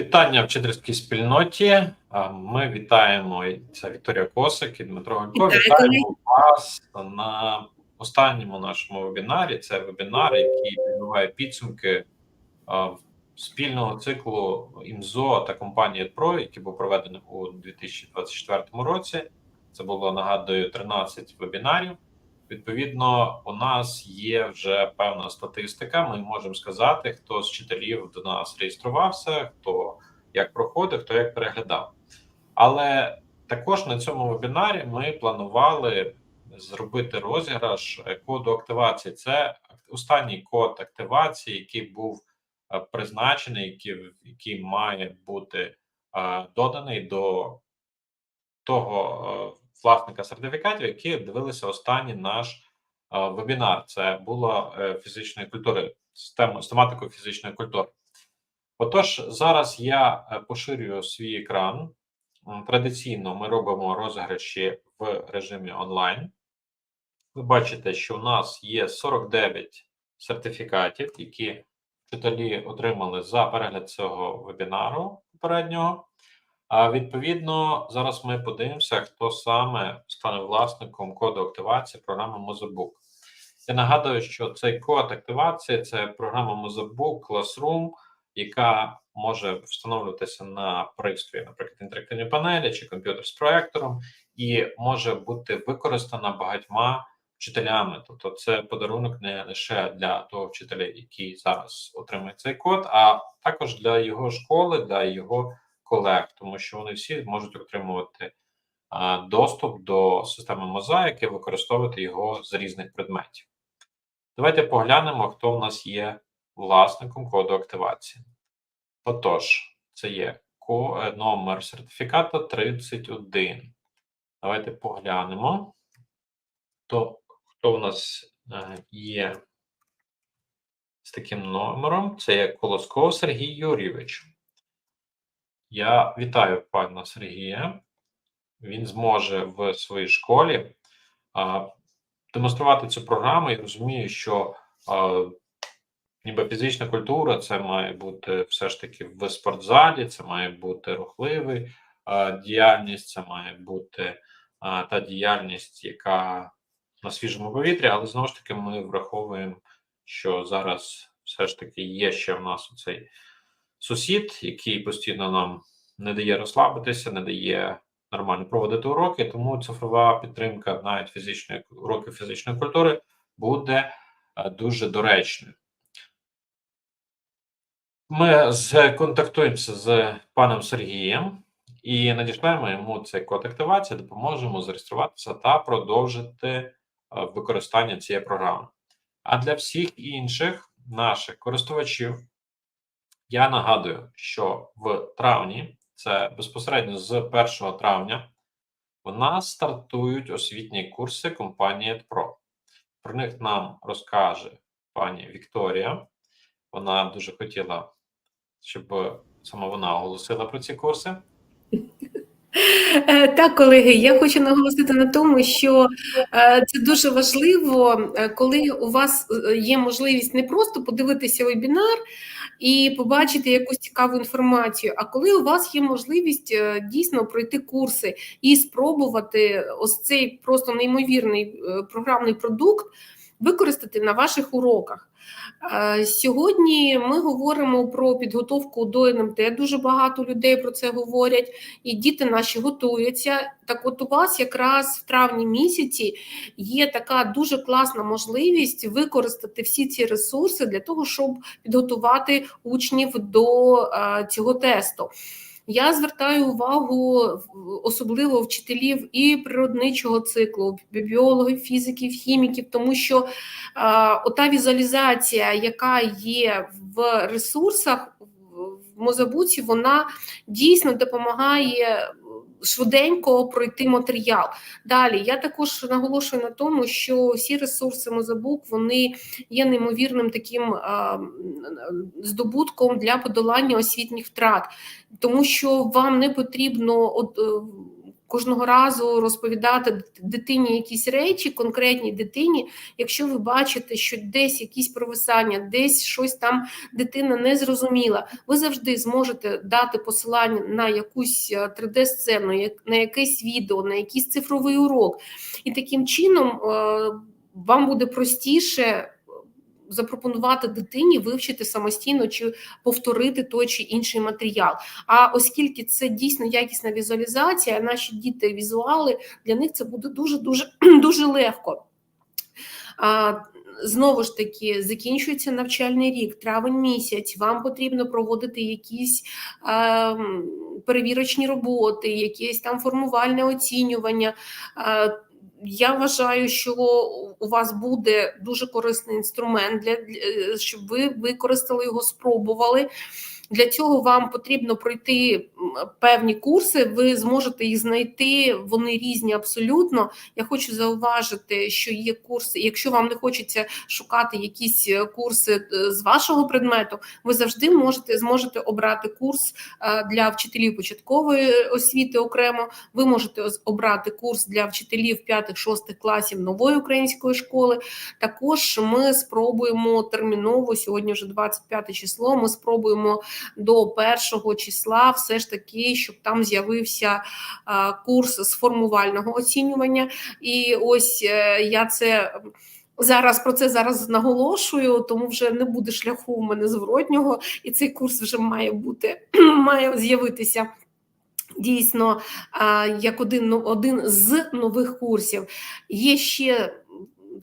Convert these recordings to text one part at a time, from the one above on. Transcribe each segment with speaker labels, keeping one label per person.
Speaker 1: Вітання вчительській спільноті. Ми вітаємо це Вікторія Косик і Дмитро Галько. Вітаємо вас на останньому нашому вебінарі. Це вебінар, який підбиває підсумки спільного циклу ІМЗО та компанії ПРО, який був проведений у 2024 році. Це було нагадую 13 вебінарів. Відповідно, у нас є вже певна статистика. Ми можемо сказати, хто з вчителів до нас реєструвався, хто як проходив, хто як переглядав. Але також на цьому вебінарі ми планували зробити розіграш коду активації. Це останній код активації, який був е, призначений, який, який має бути е, доданий до того. Власника сертифікатів, які дивилися останній наш е, вебінар. Це було е, фізичної культури, з тематикою фізичної культури. Отож, зараз я е, поширюю свій екран. Традиційно ми робимо розіграші в режимі онлайн. Ви бачите, що у нас є 49 сертифікатів, які вчителі отримали за перегляд цього вебінару попереднього. А відповідно, зараз ми подивимося, хто саме стане власником коду активації програми Mozebook. Я нагадую, що цей код активації це програма Mozebook Classroom, яка може встановлюватися на пристрої, наприклад, інтерактивні панелі чи комп'ютер з проектором, і може бути використана багатьма вчителями. Тобто, це подарунок не лише для того вчителя, який зараз отримує цей код, а також для його школи, для його колег, тому що вони всі можуть отримувати доступ до системи мозаїки, використовувати його з різних предметів. Давайте поглянемо, хто в нас є власником коду активації. Отож, це є е, номер сертифіката 31. Давайте поглянемо, то, хто в нас е, є з таким номером. Це є Колосков Сергій Юрійович. Я вітаю пана Сергія. Він зможе в своїй школі а, демонструвати цю програму. Я розумію, що а, ніби фізична культура це має бути все ж таки в спортзалі, це має бути рухливий діяльність, це має бути а, та діяльність, яка на свіжому повітрі, але знову ж таки ми враховуємо, що зараз все ж таки є ще в нас оцей сусід, який постійно нам не дає розслабитися, не дає нормально проводити уроки, тому цифрова підтримка навіть фізичної уроків фізичної культури буде е, дуже доречною. Ми сконтактуємося з паном Сергієм і надішлемо йому цей код активації, допоможемо зареєструватися та продовжити е, використання цієї програми. А для всіх інших наших користувачів я нагадую, що в травні, це безпосередньо з 1 травня, у нас стартують освітні курси компанії Pro. Про них нам розкаже пані Вікторія. Вона дуже хотіла, щоб саме вона оголосила про ці курси.
Speaker 2: Е, Так, колеги, я хочу наголосити на тому, що е, це дуже важливо, е, коли у вас є можливість не просто подивитися вебінар і побачити якусь цікаву інформацію, а коли у вас є можливість е, дійсно пройти курси і спробувати ось цей просто неймовірний е, програмний продукт використати на ваших уроках. Е, Сьогодні ми говоримо про підготовку до НМТ. Дуже багато людей про це говорять, і діти наші готуються. Так, от у вас якраз в травні місяці є така дуже класна можливість використати всі ці ресурси для того, щоб підготувати учнів до е, цього тесту. Я звертаю увагу особливо вчителів і природничого циклу, біологів, фізиків, хіміків, тому що ота візуалізація, яка є в ресурсах в Мозабуці, вона дійсно допомагає швиденько пройти матеріал. Далі я також наголошую на тому, що всі ресурси Мозабук вони є неймовірним таким а, здобутком для подолання освітніх втрат, тому що вам не потрібно от. Е, кожного разу розповідати дитині якісь речі, конкретній дитині, якщо ви бачите, що десь якісь провисання, десь щось там дитина не зрозуміла, ви завжди зможете дати посилання на якусь 3D-сцену, на якесь відео, на якийсь цифровий урок. І таким чином е, вам буде простіше запропонувати дитині вивчити самостійно чи повторити той чи інший матеріал. А оскільки це дійсно якісна візуалізація, наші діти візуали для них це буде дуже дуже дуже легко. Знову ж таки, закінчується навчальний рік, травень місяць. Вам потрібно проводити якісь е, перевірочні роботи, якесь там формувальне оцінювання. Е, я вважаю, що у вас буде дуже корисний інструмент для щоб ви використали його, спробували. Для цього вам потрібно пройти певні курси, ви зможете їх знайти, вони різні абсолютно. Я хочу зауважити, що є курси. Якщо вам не хочеться шукати якісь е, курси е, з вашого предмету, ви завжди можете зможете обрати курс е, для вчителів початкової освіти окремо. Ви можете обрати курс для вчителів 5-6 класів нової української школи. Також ми спробуємо терміново сьогодні, вже 25 число. Ми спробуємо до першого числа, все ж таки, щоб там з'явився курс з формувального оцінювання. І ось е, я це. Зараз про це зараз наголошую, тому вже не буде шляху у мене зворотнього, і цей курс вже має бути, має з'явитися дійсно як один ну, один з нових курсів. Є ще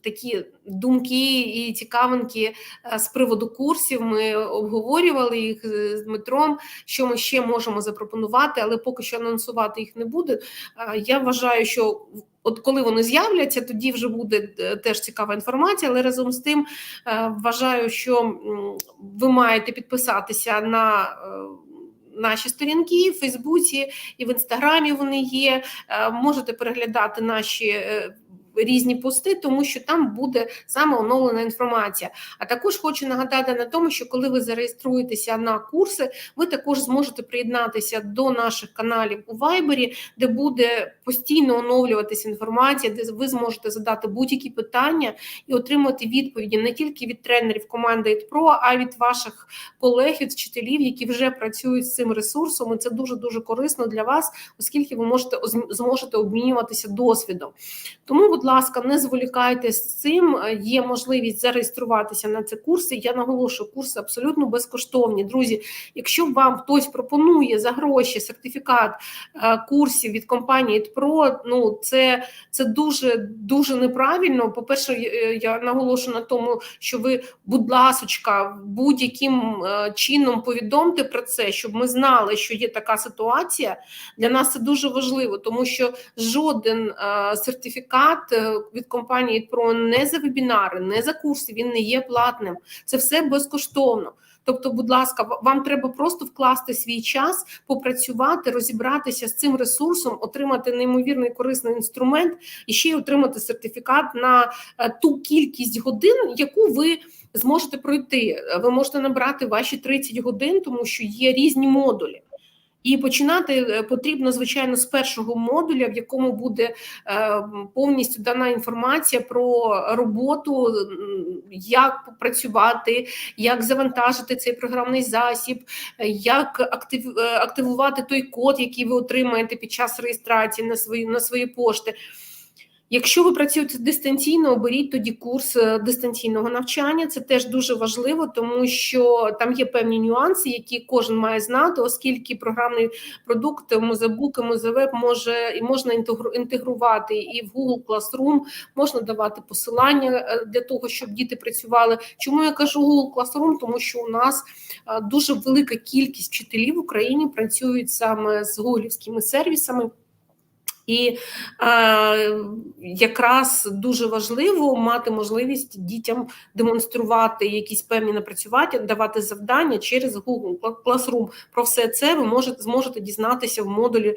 Speaker 2: такі думки і цікавинки е, з приводу курсів. Ми обговорювали їх з Дмитром, що ми ще можемо запропонувати, але поки що анонсувати їх не буде. Е, я вважаю, що От коли вони з'являться, тоді вже буде е, теж цікава інформація, але разом з тим вважаю, що ви маєте підписатися на наші сторінки в Фейсбуці і в Інстаграмі вони є. Можете переглядати наші різні пости, тому що там буде саме оновлена інформація. А також хочу нагадати на тому, що коли ви зареєструєтеся на курси, ви також зможете приєднатися до наших каналів у Вайбері, де буде постійно оновлюватися інформація, де ви зможете задати будь-які питання і отримати відповіді не тільки від тренерів команди ІТПРО, а й від ваших колег, від вчителів, які вже працюють з цим ресурсом. І Це дуже дуже корисно для вас, оскільки ви можете зможете обмінюватися досвідом. Тому, будь ласка, не зволікайте з цим. Є можливість зареєструватися на ці курси. Я наголошую, курси абсолютно безкоштовні. Друзі, якщо вам хтось пропонує за гроші сертифікат е, курсів від компанії ТПРО, ну це це дуже дуже неправильно. По перше, я наголошую на тому, що ви, будь ласочка, будь-яким е, чином повідомте про це, щоб ми знали, що є така ситуація. Для нас це дуже важливо, тому що жоден е, сертифікат від компанії про не за вебінари, не за курси. Він не є платним. Це все безкоштовно. Тобто, будь ласка, вам треба просто вкласти свій час, попрацювати, розібратися з цим ресурсом, отримати неймовірний корисний інструмент і ще й отримати сертифікат на е, ту кількість годин, яку ви зможете пройти. Ви можете набрати ваші 30 годин, тому що є різні модулі. І починати е, потрібно, звичайно, з першого модуля, в якому буде е, повністю дана інформація про роботу, як працювати, як завантажити цей програмний засіб, як е, активувати той код, який ви отримаєте під час реєстрації на свої на свої пошти. Якщо ви працюєте дистанційно, оберіть тоді курс е, дистанційного навчання. Це теж дуже важливо, тому що там є певні нюанси, які кожен має знати, оскільки програмний продукт і Mozeweb може і можна інтегрувати і в Google Classroom, можна давати посилання е, для того, щоб діти працювали. Чому я кажу Google Classroom? Тому що у нас е, дуже велика кількість вчителів в Україні працюють саме з гуглівськими сервісами. І е, якраз дуже важливо мати можливість дітям демонструвати якісь певні напрацювання, давати завдання через Google Classroom. Про все це ви можете зможете дізнатися в модулі, е,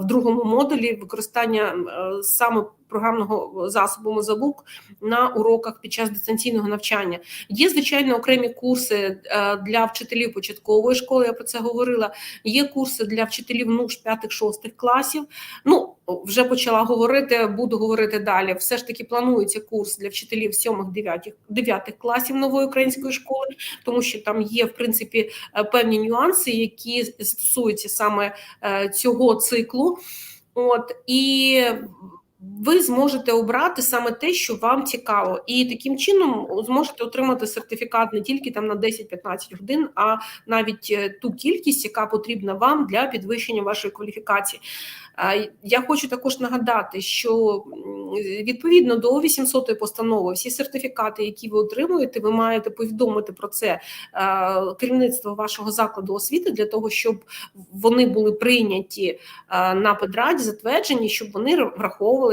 Speaker 2: в другому модулі використання е, саме програмного засобу Мозабук на уроках під час дистанційного навчання. Є звичайно окремі курси е, для вчителів початкової школи. Я про це говорила. Є курси для вчителів НУШ 5-6 класів. Ну вже почала говорити, буду говорити далі. Все ж таки планується курс для вчителів 7-9 9 класів нової української школи, тому що там є в принципі е, певні нюанси, які стосуються саме е, цього циклу. От і ви зможете обрати саме те, що вам цікаво, і таким чином зможете отримати сертифікат не тільки там на 10-15 годин, а навіть е, ту кількість, яка потрібна вам для підвищення вашої кваліфікації. Я хочу також нагадати, що відповідно до 800 постанови всі сертифікати, які ви отримуєте, ви маєте повідомити про це е, керівництво вашого закладу освіти для того, щоб вони були прийняті е, на педраді, затверджені, щоб вони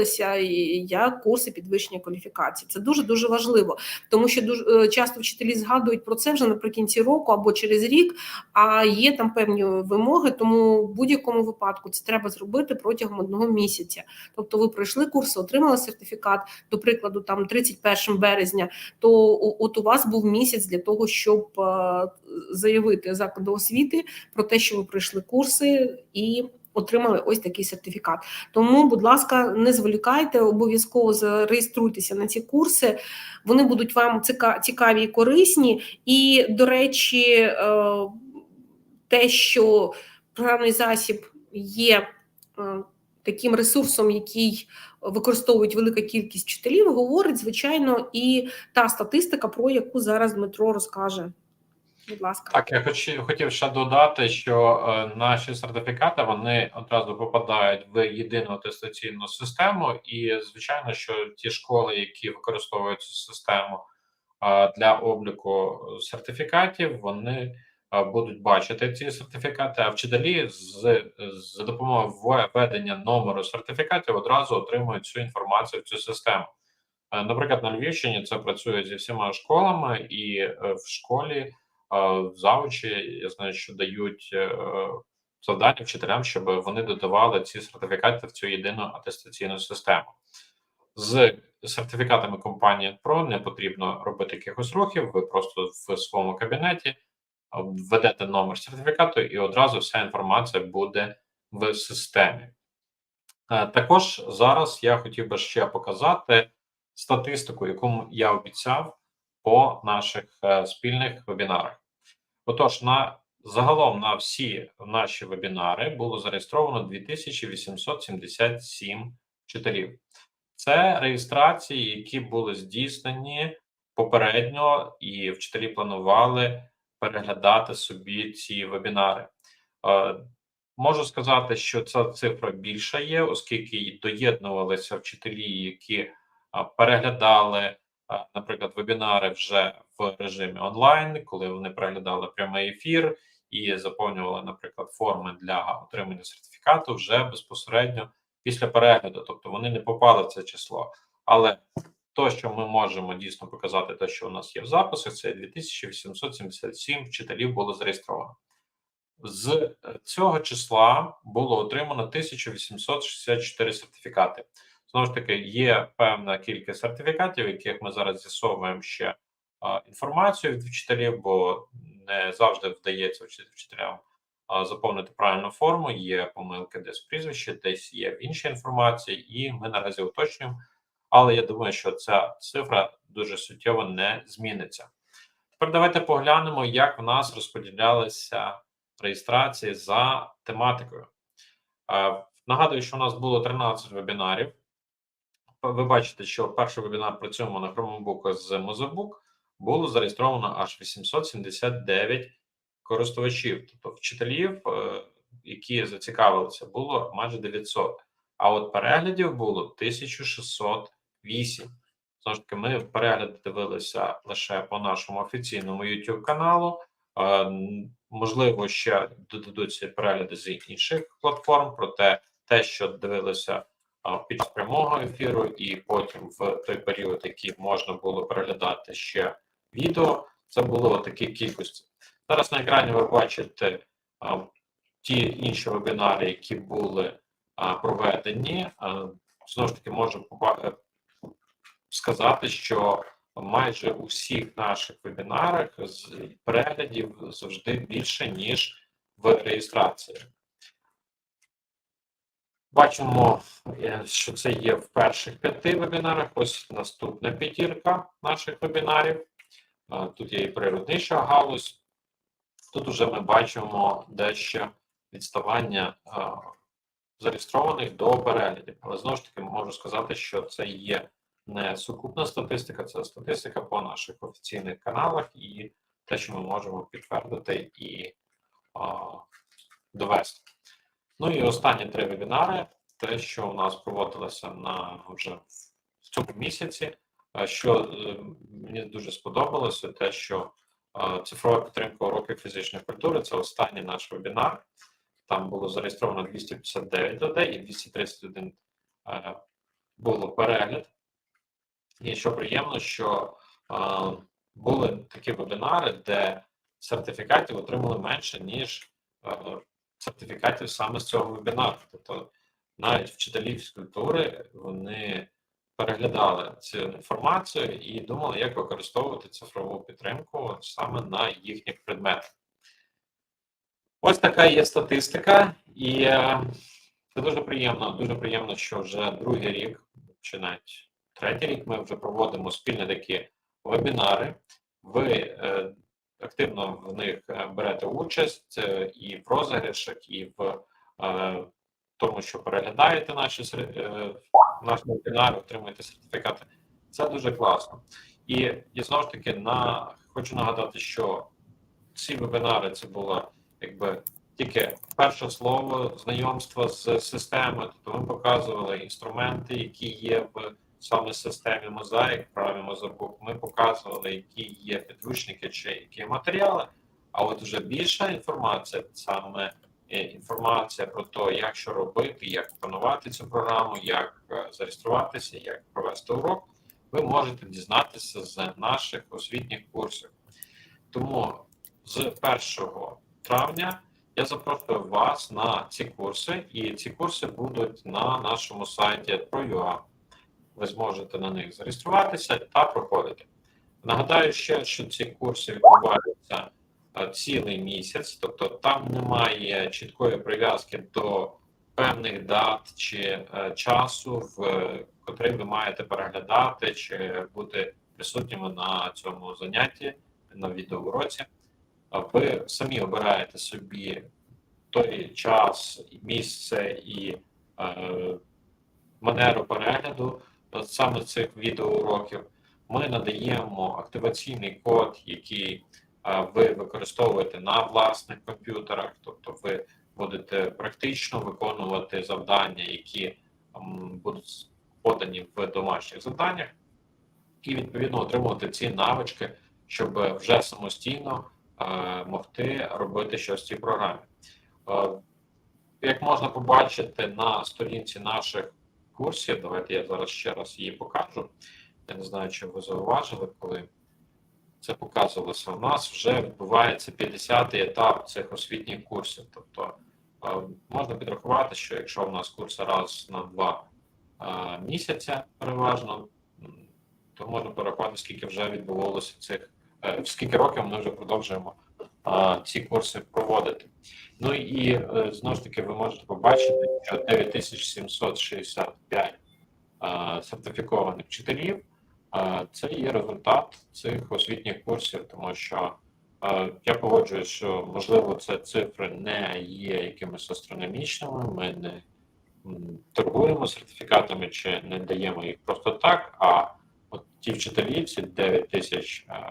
Speaker 2: враховувалися і як курси підвищення кваліфікації. Це дуже дуже важливо, тому що дуже е, часто вчителі згадують про це вже наприкінці року або через рік. А є там певні вимоги, тому в будь-якому випадку це треба зробити протягом одного місяця. Тобто, ви пройшли курси, отримали сертифікат, до прикладу, там 31 березня. То от у вас був місяць для того, щоб е, заявити закладу освіти про те, що ви пройшли курси і. Отримали ось такий сертифікат. Тому, будь ласка, не зволікайте, обов'язково зареєструйтеся на ці курси. Вони будуть вам цікаві і корисні. І, до речі, е, те, що програмний засіб є е, таким ресурсом, який використовують велика кількість вчителів, говорить, звичайно, і та статистика, про яку зараз Дмитро розкаже. Будь ласка.
Speaker 1: Так, я хоч, хотів ще додати, що е, наші сертифікати вони одразу попадають в єдину атестаційну систему, і звичайно, що ті школи, які використовують цю систему е, для обліку сертифікатів, вони е, будуть бачити ці сертифікати. А вчителі з за допомогою введення номеру сертифікатів одразу отримують цю інформацію в цю систему. Е, Наприклад, на Львівщині це працює зі всіма школами, і е, в школі завучі я знаю, що дають е, завдання вчителям, щоб вони додавали ці сертифікати в цю єдину атестаційну систему. З сертифікатами компанії Pro не потрібно робити якихось рухів. Ви просто в своєму кабінеті введете номер сертифікату, і одразу вся інформація буде в системі. Е, Також зараз я хотів би ще показати статистику, яку я обіцяв по наших е, спільних вебінарах. Отож, на загалом на всі наші вебінари було зареєстровано 2877 вчителів. Це реєстрації, які були здійснені попередньо, і вчителі планували переглядати собі ці вебінари. Е, Можу сказати, що ця цифра більша є, оскільки доєднувалися вчителі, які переглядали, наприклад, вебінари вже в режимі онлайн, коли вони переглядали прямий ефір і заповнювали, наприклад, форми для отримання сертифікату вже безпосередньо після перегляду. Тобто вони не попали в це число. Але то, що ми можемо дійсно показати, те, що у нас є в записах, це 2877 вчителів було зареєстровано. З е, цього числа було отримано 1864 сертифікати. Знову ж таки, є певна кількість сертифікатів, яких ми зараз з'ясовуємо ще інформацію від вчителів, бо не завжди вдається вчителям заповнити правильну форму. Є помилки десь в прізвищі, десь є в іншій інформації, і ми наразі уточнюємо. Але я думаю, що ця цифра дуже суттєво не зміниться. Тепер давайте поглянемо, як в нас розподілялися реєстрації за тематикою. Нагадую, що у нас було 13 вебінарів. Ви бачите, що перший вебінар працюємо на Chromebook з Mozilla було зареєстровано аж 879 користувачів, тобто вчителів, е, які зацікавилися, було майже 900. А от переглядів було 1608. Знову ж таки, ми перегляди дивилися лише по нашому офіційному YouTube каналу. Е, Можливо, ще додадуться перегляди з інших платформ, проте те, що дивилися під час прямого ефіру, і потім в той період, який можна було переглядати ще відео, це було такі кількості. Зараз на екрані ви бачите а, ті інші вебінари, які були а, проведені. А, Знову ж таки, можу е, сказати, що майже у всіх наших вебінарах з переглядів завжди більше, ніж в реєстрації. Бачимо, е, що це є в перших п'яти вебінарах. Ось наступна п'ятірка наших вебінарів. Тут є і природнича галузь. Тут уже ми бачимо дещо відставання зареєстрованих до переглядів. Але знову ж таки можу сказати, що це є не сукупна статистика, це статистика по наших офіційних каналах і те, що ми можемо підтвердити і довести. Ну і останні три вебінари, те, що у нас проводилося на вже в цьому місяці, е, що е, мені дуже сподобалося, те, що е, цифрова підтримка уроків фізичної культури це останній наш вебінар. Там було зареєстровано 259 людей і 231 е, було перегляд. І що приємно, що були такі вебінари, де сертифікатів отримали менше, ніж сертифікатів саме з цього вебінару. Тобто навіть вчителі фізкультури вони переглядали цю інформацію і думали, як використовувати цифрову підтримку саме на їхніх предметах. Ось така є статистика, і е, це дуже приємно. Дуже приємно, що вже другий рік, чи навіть третій рік, ми вже проводимо спільні такі вебінари. Ви е, активно в них е, берете участь е, і в розіграшах, і в е, тому, що переглядаєте наші наші вебінари, отримуєте сертифікати. Це дуже класно. І, і знову ж таки, на хочу нагадати, що ці вебінари це було якби тільки перше слово знайомства з системою. Тобто ми показували інструменти, які є в саме системі мозаїк, праві мозабук. Ми показували, які є підручники чи які матеріали. А от вже більша інформація, саме е, інформація про те, як що робити, як опанувати цю програму, як е, зареєструватися, як провести урок, ви можете дізнатися з наших освітніх курсів. Тому з 1 травня я запрошую вас на ці курси, і ці курси будуть на нашому сайті ProUA. Ви зможете на них зареєструватися та проходити. Нагадаю ще, що ці курси відбуваються цілий місяць, тобто там немає чіткої прив'язки до певних дат чи е, часу, в котрий ви маєте переглядати чи бути присутніми на цьому занятті на відеоуроці. Ви самі обираєте собі той час, місце і е, манеру перегляду саме цих відеоуроків. Ми надаємо активаційний код, який ви використовуєте на власних комп'ютерах, тобто ви будете практично виконувати завдання, які будуть подані в домашніх завданнях, і відповідно отримувати ці навички, щоб вже самостійно могти робити щось в цій програмі. Е, Як можна побачити на сторінці наших курсів, давайте я зараз ще раз її покажу. Я не знаю, чи ви зауважили, коли це показувалося. У нас вже відбувається 50-й етап цих освітніх курсів. Тобто е, можна підрахувати, що якщо у нас курси раз на два е, місяця переважно, то можна порахувати, скільки вже відбувалося цих, е, скільки років ми вже продовжуємо ці курси проводити. Ну і е, знову ж таки, ви можете побачити, що 9765 е, сертифікованих вчителів е, це є результат цих освітніх курсів, тому що я погоджуюсь, що можливо це цифри не є якимись астрономічними. Ми не торгуємо сертифікатами чи не даємо їх просто так. А от ті вчителі, ці 9 тисяч е,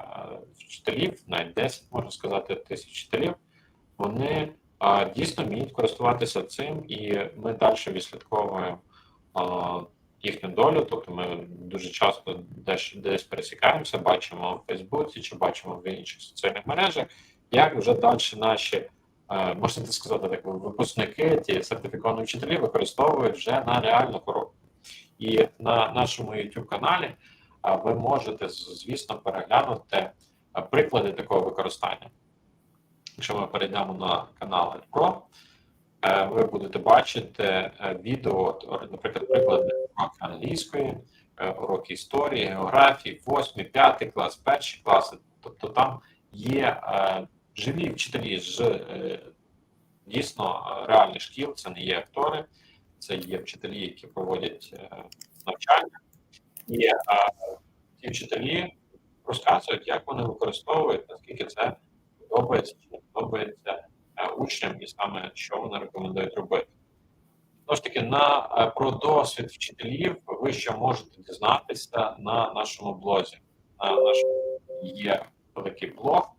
Speaker 1: вчителів, навіть 10, можна сказати, тисяч вчителів, вони а, дійсно вміють користуватися цим, і ми далі відслідковуємо а, їхню долю. Тобто ми дуже часто десь, десь пересікаємося, бачимо в Фейсбуці чи бачимо в інших соціальних мережах, як вже далі наші, е, можна так сказати, так, випускники, ті сертифіковані вчителі використовують вже на реальну коробку. І на нашому youtube каналі ви можете, звісно, переглянути приклади такого використання. Якщо ми перейдемо на канал Pro, е, ви будете бачити е, відео, наприклад, приклади уроки англійської, е, уроки історії, географії, 8, 5 клас, перші класи. Тобто там є е, живі вчителі з е, дійсно е, реальних шкіл, це не є актори, це є вчителі, які проводять е, навчання, і е, ті вчителі розказують, як вони використовують, наскільки це подобається чи не подобається е, учням, і саме що вони рекомендують робити. Знову ж таки, на е, про досвід вчителів ви ще можете дізнатися на нашому блозі. На нашому є великий блог,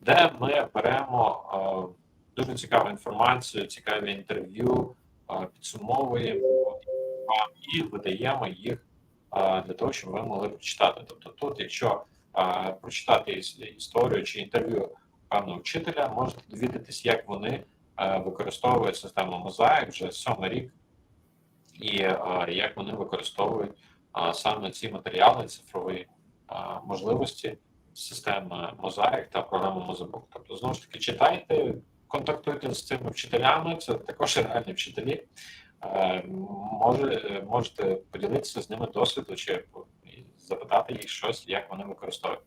Speaker 1: де ми беремо е, дуже цікаву інформацію, цікаві інтерв'ю, е, підсумовуємо і видаємо їх для того, щоб ви могли прочитати. Тобто, тут, якщо прочитати історію чи інтерв'ю певного вчителя, можете довідатись, як вони використовують систему мозаїк вже сьомий рік, і як вони використовують саме ці матеріали, цифрові можливості системи мозаїк та програми Мозабук. Тобто, знову ж таки, читайте, контактуйте з цими вчителями, це також реальні вчителі. Е, Може, можете поділитися з ними досвідом чи запитати їх щось, як вони використовують.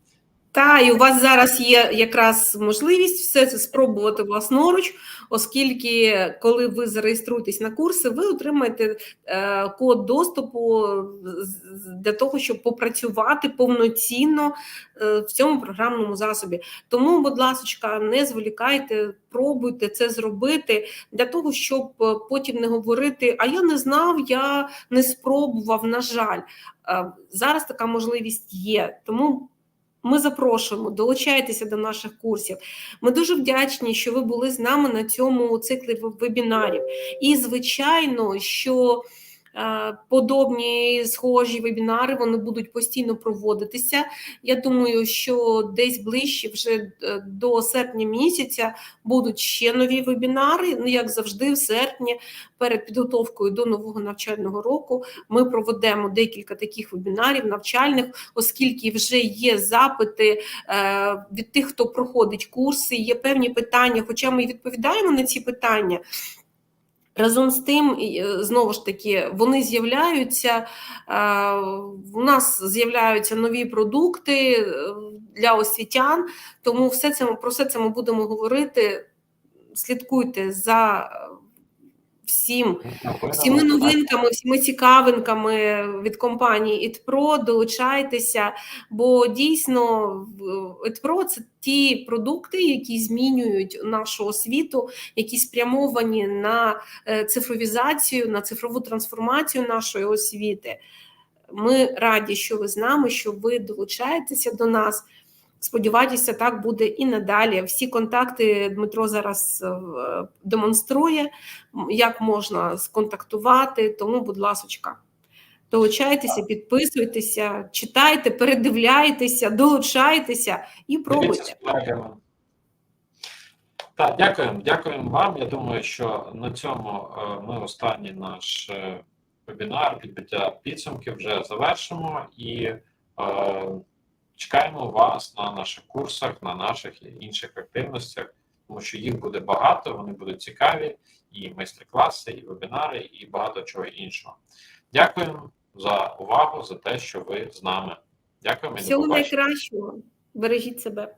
Speaker 2: Та і у вас зараз є якраз можливість все це спробувати власноруч, оскільки коли ви зареєструєтесь на курси, ви отримаєте е, код доступу для того, щоб попрацювати повноцінно е, в цьому програмному засобі. Тому, будь ласка, не зволікайте, пробуйте це зробити для того, щоб е, потім не говорити: а я не знав, я не спробував. На жаль, зараз така можливість є. Тому ми запрошуємо, долучайтеся до наших курсів. Ми дуже вдячні, що ви були з нами на цьому циклі вебінарів. І, звичайно, що подобні схожі вебінари вони будуть постійно проводитися. Я думаю, що десь ближче вже е, до серпня місяця будуть ще нові вебінари. Ну, як завжди, в серпні, перед підготовкою до нового навчального року, ми проведемо декілька таких вебінарів навчальних оскільки вже є запити е, від тих, хто проходить курси, є певні питання, хоча ми відповідаємо на ці питання. Разом з тим, е, знову ж таки, вони з'являються. е, У нас з'являються нові продукти е, для освітян, тому все це про все це ми будемо говорити. Слідкуйте за всім всіми новинками, всіми цікавинками від компанії ІТПРО, долучайтеся, бо дійсно ІТПРО – це ті продукти, які змінюють нашу освіту, які спрямовані на е, цифровізацію, на цифрову трансформацію нашої освіти. Ми раді, що ви з нами, що ви долучаєтеся до нас. Сподіваюся, так буде і надалі. Всі контакти Дмитро зараз е, демонструє, як можна сконтактувати. Тому, будь ласочка, долучайтеся, підписуйтеся, читайте, передивляйтеся, долучайтеся і пробуйте.
Speaker 1: Так, дякуємо. Дякуємо вам. Я думаю, що на цьому е, ми останній наш е, вебінар підбиття підсумків вже завершимо і чекаємо вас на наших курсах, на наших інших активностях, тому що їх буде багато, вони будуть цікаві, і майстер-класи, і вебінари, і багато чого іншого. Дякуємо за увагу, за те, що ви з нами. Дякуємо
Speaker 2: Всього найкращого. Бережіть себе.